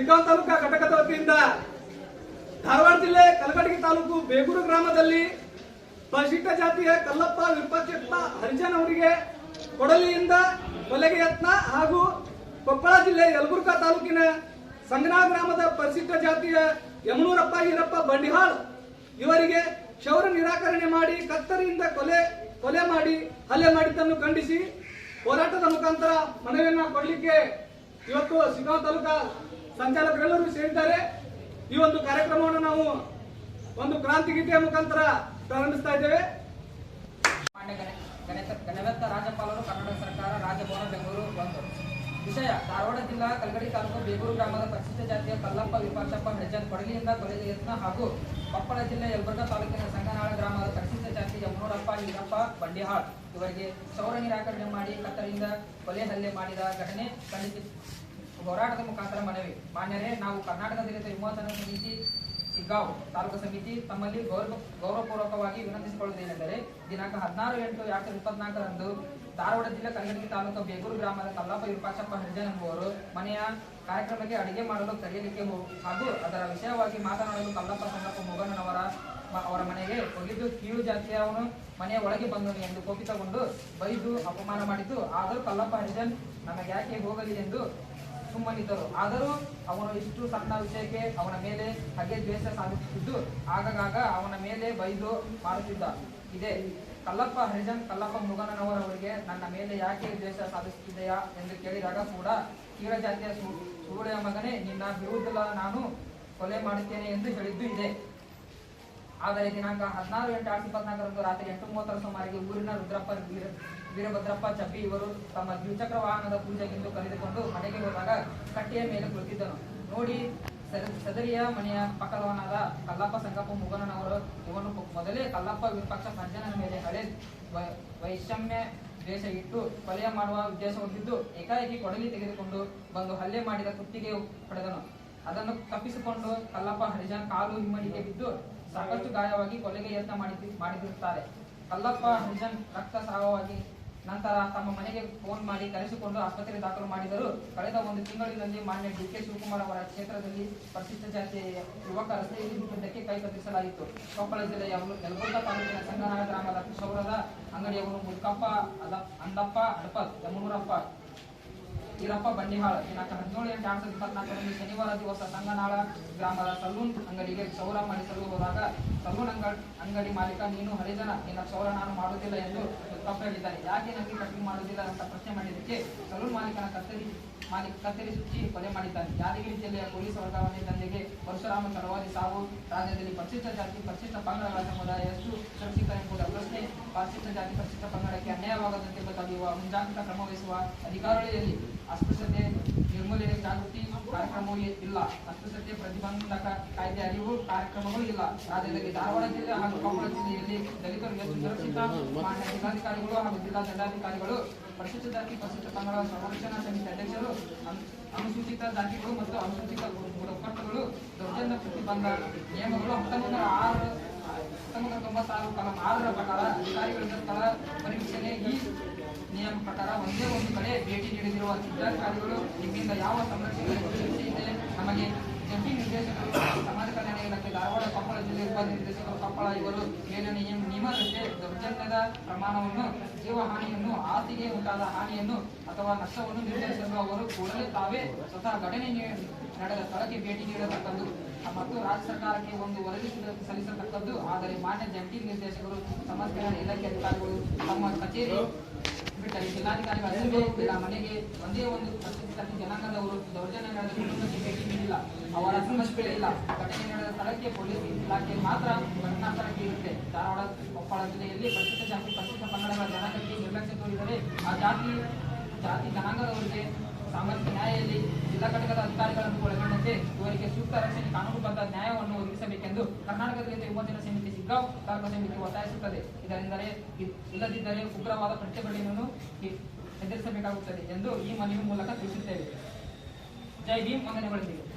ಸಿಂಗಾಂವ್ ತಾಲೂಕಾ ಘಟಕದ ವತಿಯಿಂದ ಧಾರವಾಡ ಜಿಲ್ಲೆ ಕಲಘಟಗಿ ತಾಲೂಕು ಬೇಗೂರು ಗ್ರಾಮದಲ್ಲಿ ಪರಿಶಿಷ್ಟ ಜಾತಿಯ ಕಲ್ಲಪ್ಪ ವಿಪಕ್ಷಪ್ಪ ಹರಿಜನ್ ಅವರಿಗೆ ಕೊಡಲಿಯಿಂದ ಕೊಲೆಗೆ ಯತ್ನ ಹಾಗೂ ಕೊಪ್ಪಳ ಜಿಲ್ಲೆ ಯಲಬುರ್ಗಾ ತಾಲೂಕಿನ ಸಂಗನಾ ಗ್ರಾಮದ ಪರಿಶಿಷ್ಟ ಜಾತಿಯ ಯಮನೂರಪ್ಪ, ಈರಪ್ಪ, ಬಂಡಿಹಾಳ್ ಇವರಿಗೆ ಕ್ಷೌರ ನಿರಾಕರಣೆ ಮಾಡಿ ಕತ್ತರಿಯಿಂದ ಕೊಲೆ ಕೊಲೆ ಮಾಡಿ ಹಲ್ಲೆ ಮಾಡಿದ್ದನ್ನು ಖಂಡಿಸಿ ಹೋರಾಟದ ಮುಖಾಂತರ ಮನವಿಯನ್ನ ಕೊಡಲಿಕ್ಕೆ ಇವತ್ತು ಸಿಗಾಂವ್ ತಾಲೂಕಾ ಸಂಚಾಲಕರೆಲ್ಲರೂ ಸೇರಿದ್ದಾರೆ. ಈ ಒಂದು ಕಾರ್ಯಕ್ರಮವನ್ನು ನಾವು ಒಂದು ಕ್ರಾಂತಿ ಗೀತೆಯ ಮುಖಾಂತರ ಪ್ರಾರಂಭಿಸ್ತಾ ಇದ್ದೇವೆ. ಗಣವೆತ್ತ ರಾಜ್ಯಪಾಲರು ಕನ್ನಡ ಸರ್ಕಾರ ರಾಜಭವನ ಬೆಂಗಳೂರು, ಬಂದರು. ವಿಷಯ, ಧಾರವಾಡ ಜಿಲ್ಲಾ ಕಲ್ಗಡಿ ತಾಲೂಕು ಬೇಗೂರು ಗ್ರಾಮದ ಪರಿಶಿಷ್ಟ ಜಾತಿಯ ಕಲ್ಲಪ್ಪ ವಿಪಾಚಪ್ಪ ಹೆಜ್ಜನ್ ಕೊಡಲಿಯಿಂದ ಕೊಲೆಗೆ ಯತ್ನ ಹಾಗೂ ಕೊಪ್ಪಳ ಜಿಲ್ಲೆ ಯಲಬುರ್ಗಾ ತಾಲೂಕಿನ ಸಂಗನಾಳ ಗ್ರಾಮದ ಪರಿಶಿಷ್ಟ ಜಾತಿ ಯಮನೂರಪ್ಪ ಈರಪ್ಪ, ಬಂಡಿಹಾಳ್ ಇವರಿಗೆ ಸೌರ ನಿರಾಕರಣೆ ಮಾಡಿ ಕತ್ತರಿಂದ ಕೊಲೆ ಹಲ್ಲೆ ಮಾಡಿದ ಘಟನೆ ಖಂಡಿಸಿ ಹೋರಾಟದ ಮುಖಾಂತರ ಮನವಿ ಮಾನ್ಯರೇ, ನಾವು ಕರ್ನಾಟಕ ದಲಿತ ವಿಮೋಚನಾ ಸಮಿತಿ ಶಿಗ್ಗಾಂವ್ ತಾಲೂಕು ಸಮಿತಿ ತಮ್ಮಲ್ಲಿ ಗೌರವ, ಗೌರವಪೂರ್ವಕವಾಗಿ ವಿನಂತಿಸಿಕೊಳ್ಳುವುದೇನೆಂದರೆ ದಿನಾಂಕ ಹದಿನಾರು ಎಂಟು ಎರಡ್ ಸಾವಿರದ ಇಪ್ಪತ್ನಾಲ್ಕರಂದು ಧಾರವಾಡ ಜಿಲ್ಲೆ ಕಲಗಡಗಿ ತಾಲೂಕು ಬೇಗೂರು ಗ್ರಾಮದ ಕಲ್ಲಪ್ಪ ವಿರೂಪಾಕ್ಷಪ್ಪ ಹರಿಜನ್ ಎಂಬುವರು ಮನೆಯ ಕಾರ್ಯಕ್ರಮಕ್ಕೆ ಅಡಿಗೆ ಮಾಡಲು ಕರೆಯಲಿಕ್ಕೆ ಹಾಗೂ ಅದರ ವಿಷಯವಾಗಿ ಮಾತನಾಡಲು ಕಲ್ಲಪ್ಪ ಸಂಗಪ್ಪ ಮುಗಣ್ಣನವರ ಅವರ ಮನೆಗೆ ಹೋಗಿದ್ದು ಕೀಳು ಜಾತಿಯವನು ಮನೆಯ ಒಳಗೆ ಬಂದನು ಎಂದು ಕೋಪಿತಗೊಂಡು ಬೈದು ಅಪಮಾನ ಮಾಡಿದ್ದು. ಆದರೂ ಕಲ್ಲಪ್ಪ ಹರಿಜನ್, ನಮಗೆ ಯಾಕೆ ಹೋಗಲಿ ಎಂದು ಸುಮ್ಮನಿದ್ದರು. ಆದರೂ ಅವನು ಇಷ್ಟು ಸಣ್ಣ ವಿಷಯಕ್ಕೆ ಅವನ ಮೇಲೆ ಹಾಗೆ ದ್ವೇಷ ಸಾಧಿಸುತ್ತಿದ್ದು, ಆಗಾಗ ಅವನ ಮೇಲೆ ಬೈದು ಮಾಡುತ್ತಿದ್ದ. ಇದೆ, ಕಲ್ಲಪ್ಪ ಹರಿಜನ್ ಕಲ್ಲಪ್ಪ ಮುಗನನವರವರಿಗೆ ನನ್ನ ಮೇಲೆ ಯಾಕೆ ದ್ವೇಷ ಸಾಧಿಸುತ್ತಿದೆಯಾ ಎಂದು ಕೇಳಿದಾಗ ಕೂಡ ಕೀಳ ಜಾತಿಯ ಸೂಳೆಯ ಮಗನೇ, ನಿನ್ನ ವಿರುದ್ಧ ನಾನು ಕೊಲೆ ಮಾಡುತ್ತೇನೆ ಎಂದು ಹೇಳಿದ್ದು ಇದೆ. ಆದರೆ ದಿನಾಂಕ ಹದಿನಾರು ಎಂಟು ಆರು ಇಪ್ಪತ್ನಾಲ್ಕರಂದು ರಾತ್ರಿ ಎಂಟು ಮೂವತ್ತರ ಸುಮಾರಿಗೆ ಊರಿನ ರುದ್ರಪ್ಪ ವೀರಭದ್ರಪ್ಪ ಚಪ್ಪಿ ಇವರು ತಮ್ಮ ದ್ವಿಚಕ್ರ ವಾಹನದ ಪೂಜೆಗೆಂದು ಕರೆದುಕೊಂಡು ಮನೆಗೆ ಹೋದಾಗ ಕಟ್ಟೆಯ ಮೇಲೆ ಕುಳಿತಿದ್ದನು ನೋಡಿ, ಸದ- ಸದರಿಯ ಮನೆಯ ಪಕ್ಕದವನಾದ ಕಲ್ಲಪ್ಪ ಸಂಗಪ್ಪ ಮುಗನನವರು ಇವನು ಮೊದಲೇ ಕಲ್ಲಪ್ಪ ವಿಪಕ್ಷ ಸಂಜನನ ಮೇಲೆ ಹಳೆ ವೈಷಮ್ಯ ದ್ವೇಷ ಇಟ್ಟು ಕೊಲೆಯ ಮಾಡುವ ಉದ್ದೇಶ ಹೊಂದಿದ್ದು ಏಕಾಏಕಿ ಕೊಡಲಿ ತೆಗೆದುಕೊಂಡು ಬಂದು ಹಲ್ಲೆ ಮಾಡಿದ ಕುತ್ತಿಗೆ ಪಡೆದನು. ಅದನ್ನು ತಪ್ಪಿಸಿಕೊಂಡು ಕಲ್ಲಪ್ಪ ಹರಿಜನ್ ಕಾಲು ಹಿಮ್ಮಡಿಗೆ ಬಿದ್ದು ಸಾಕಷ್ಟು ಗಾಯವಾಗಿ ಕೊಲೆಗೆ ಯತ್ನ ಮಾಡಿ ಮಾಡಿದಿರುತ್ತಾರೆ. ಕಲ್ಲಪ್ಪ ಹರಿಜನ್ ರಕ್ತಸ್ರಾವವಾಗಿ ನಂತರ ತಮ್ಮ ಮನೆಗೆ ಫೋನ್ ಮಾಡಿ ಕರೆಸಿಕೊಂಡು ಆಸ್ಪತ್ರೆಗೆ ದಾಖಲು ಮಾಡಿದರು. ಕಳೆದ ಒಂದು ತಿಂಗಳಿನಲ್ಲಿ ಮಾನ್ಯ ಡಿ ಕೆ ಶಿವಕುಮಾರ್ ಅವರ ಕ್ಷೇತ್ರದಲ್ಲಿ ಪರಿಶಿಷ್ಟ ಜಾತಿಯ ಯುವಕ ರಸ್ತೆ ಬಿಟ್ಟಿದ್ದಕ್ಕೆ ಕೈ ಕೊಪ್ಪಳ ಜಿಲ್ಲೆಯ ಯಲಬುರ್ಗಾ ತಾಲೂಕಿನ ಸಂಗನಾಳ ಗ್ರಾಮದ ಕಿಶೋರದ ಅಂಗಡಿಯವರು ಮುಲ್ಕಪ್ಪ, ಅದ ಅಂದಪ್ಪ ಅಡಪ ಯಮನೂರಪ್ಪ ಈರಪ್ಪ ಬಂಡಿಹಾಳ ದಿನಾಂಕ ಹದಿನೇಳು ಎಂಟು ಎರಡ್ ಸಾವಿರದ ಇಪ್ಪತ್ನಾಲ್ಕರಂದು ಶನಿವಾರ ದಿವಸ ಸಂಗನಾಳ ಗ್ರಾಮದ ಸಲೂನ್ ಅಂಗಡಿಗೆ ಕ್ಷೌರ ಮಾಡಿಸಲು ಹೋದಾಗ ಸಲೂನ್ ಅಂಗ ಅಂಗಡಿ ಮಾಲೀಕ, ನೀನು ಹರಿಜನ, ನಿನ್ನ ಕ್ಷೌರ ನಾನು ಮಾಡುತ್ತಿಲ್ಲ ಎಂದು ತಪ್ಪ ಹೇಳಿದ್ದಾರೆ. ಯಾಕೆ ನನಗೆ ಕಟ್ಟಿಂಗ್ ಮಾಡುವುದಿಲ್ಲ ಅಂತ ಪ್ರಶ್ನೆ ಮಾಡಿದ್ದಕ್ಕೆ ಸಲೂನ್ ಮಾಲೀಕನ ಕತ್ತರಿ ಮಾಲೀಕ ಕತ್ತರಿ ಸುತ್ತಿ ಕೊಲೆ ಮಾಡಿದ್ದಾರೆ. ಯಾದಗಿರಿ ಜಿಲ್ಲೆಯ ಪೊಲೀಸ್ ವರ್ಗಾವಣೆ ತಂದೆಗೆ ಪರಶುರಾಮ ಸರವಾರಿ ಸಾವು. ರಾಜ್ಯದಲ್ಲಿ ಪರಿಶಿಷ್ಟ ಜಾತಿ ಪರಿಶಿಷ್ಟ ಪಂಗಡಗಳ ಸಮುದಾಯ ಎಷ್ಟು? ಸುರಕ್ಷಿತ ಎಂಬುದರ ಪ್ರಶ್ನೆ. ಪರಿಶಿಷ್ಟ ಜಾತಿ ಪರಿಶಿಷ್ಟ ಪಂಗಡಕ್ಕೆ ಅನ್ಯಾಯವಾಗದಂತೆ ಗೊತ್ತಾಗುವ ಮುಂಜಾಗ್ರತಾ ಕ್ರಮ ವಹಿಸುವ ಅಧಿಕಾರಿಗಳಲ್ಲಿ ಅಸ್ಪೃಶ್ಯತೆ ನಿರ್ಮೂಲನೆ ಜಾಗೃತಿ ಕಾರ್ಯಕ್ರಮವೂ ಇಲ್ಲ. ಅಸ್ಪೃಶ್ಯತೆ ಪ್ರತಿಬಂಧಕ ಕಾಯ್ದೆ ಅರಿವು ಕಾರ್ಯಕ್ರಮಗಳು ಇಲ್ಲ. ರಾಜ್ಯದಲ್ಲಿ ಧಾರವಾಡ ಜಿಲ್ಲೆ ಹಾಗೂ ಕೊಪ್ಪಳ ಜಿಲ್ಲೆಯಲ್ಲಿ ದಲಿತರು ಎಷ್ಟು ಸುರಕ್ಷಿತ ಜಿಲ್ಲಾಧಿಕಾರಿಗಳು ಹಾಗೂ ಜಿಲ್ಲಾ ದಂಡಾಧಿಕಾರಿಗಳು ಪರಿಶಿಷ್ಟ ಜಾತಿ ಪರಿಶಿಷ್ಟ ಪಂಗಡ ಸಂರಕ್ಷಣಾ ಸಮಿತಿ ಅಧ್ಯಕ್ಷರು, ಅನು- ಅನುಸೂಚಿತ ಜಾತಿಗಳು ಮತ್ತು ಅನುಸೂಚಿತ ಬುಡಕಟ್ಟುಗಳು ದೌರ್ಜನ್ಯ ಪ್ರತಿಬಂಧ ನಿಯಮಗಳು ಹತ್ತೊಂಬತ್ತು ಆರು ಹತ್ತೊಂಬತ್ತು ತೊಂಬತ್ತಾರು ಕಲಂ ಆರರ ಪ್ರಕಾರ ಅಧಿಕಾರಿಗಳಿಂದ ಸ್ಥಳ ಪರೀಕ್ಷಣೆ ಈ ನಿಯಮ ಪ್ರಕಾರ ಒಂದೇ ಒಂದು ಕಡೆ ಭೇಟಿ ನೀಡಿದಿರುವ ಜಿಲ್ಲಾಧಿಕಾರಿಗಳು ನಿಮ್ಮಿಂದ ಯಾವ ಸಂರಕ್ಷಣೆ ಇದೆ ನಮಗೆ ಜಂಟಿ ನಿರ್ದೇಶಕರು, ಸಮಾಜ ಕಲ್ಯಾಣ ಇಲಾಖೆ, ಧಾರವಾಡ, ಕೊಪ್ಪಳ ಜಿಲ್ಲೆ ಉಪ ನಿರ್ದೇಶಕರು ಕೊಪ್ಪಳ ಇವರು ನಿಯಮ ನಿಯಮದಂತೆ ದೌರ್ಜನ್ಯದ ಪ್ರಮಾಣವನ್ನು, ಜೀವಹಾನಿಯನ್ನು ಆಸ್ತಿಗೆ ಉಂಟಾದ ಹಾನಿಯನ್ನು ಅಥವಾ ನಷ್ಟವನ್ನು ನಿರ್ಧರಿಸಲು ಅವರು ಕೂಡಲೇ ತಾವೇ ಸ್ವತಃ ಘಟನೆ ನಡೆದ ಸ್ಥಳಕ್ಕೆ ಭೇಟಿ ನೀಡತಕ್ಕದ್ದು. ಮತ್ತು ರಾಜ್ಯ ಸರ್ಕಾರಕ್ಕೆ ಒಂದು ವರದಿ ಸಲ್ಲಿಸ- ಸಲ್ಲಿಸತಕ್ಕದ್ದು. ಆದರೆ ಮಾನ್ಯ ಜಂಟಿ ನಿರ್ದೇಶಕರು, ಸಮಾಜ ಕಲ್ಯಾಣ ಇಲಾಖೆ ಅಧಿಕಾರಿಗಳು ತಮ್ಮ ಕಚೇರಿ ಬಿಟ್ಟರೆ ಜಿಲ್ಲಾಧಿಕಾರಿಗಳ ಸಭೆ ಇಲ್ಲ ಮನೆಗೆ ಒಂದೇ ಒಂದು ಪರಿಸ್ಥಿತಿ ಜನಾಂಗದವರು ದೌರ್ಜನ್ಯ ನಡೆದ ಕುಟುಂಬಕ್ಕೆ ಭೇಟಿ ಅವರ ಸಮಸ್ಯೆ ಇಲ್ಲ. ಘಟನೆ ನಡೆದ ಸ್ಥಳಕ್ಕೆ ಪೊಲೀಸ್ ಮಾತ್ರ ಘಟನಾ ಇರುತ್ತೆ. ಧಾರವಾಡ, ಕೊಪ್ಪಳ ಜಿಲ್ಲೆಯಲ್ಲಿ ಪರಿಶಿಷ್ಟ ಜಾತಿ ಪರಿಶಿಷ್ಟ ಪಂಗಡಗಳ ಜನಾಂಗಕ್ಕೆ ನಿರ್ಲಕ್ಷ್ಯ ತೋರಿದರೆ ಆ ಜಾತಿ ಜಾತಿ ಜನಾಂಗದವರಿಗೆ ಸಾಮಾಜಿಕ ನ್ಯಾಯದಲ್ಲಿ ಜಿಲ್ಲಾ ಘಟಕದ ಅಧಿಕಾರಿಗಳನ್ನು ಒಳಗೊಂಡಂತೆ ಇವರಿಗೆ ಸೂಕ್ತ ಒದಗಿಸಬೇಕೆಂದು ಕರ್ನಾಟಕ ದಲಿತ ಯುವಜನ ಸಮಿತಿ ಸಿಕ್ಕ ತಾಲೂಕು ಸಮಿತಿ ಒತ್ತಾಯಿಸುತ್ತದೆ ಇದರಿಂದಲೇ ಇಲ್ಲದಿದ್ದರೆ ಉಗ್ರವಾದ ಪ್ರತಿಭಟನೆಯನ್ನು ಎದುರಿಸಬೇಕಾಗುತ್ತದೆ ಎಂದು ಈ ಮನವಿ ಮೂಲಕ ತಿಳಿಸುತ್ತೇವೆ. ಜೈ ಭೀಮ್ ವಂದನೆಗಳೊಂದಿಗೆ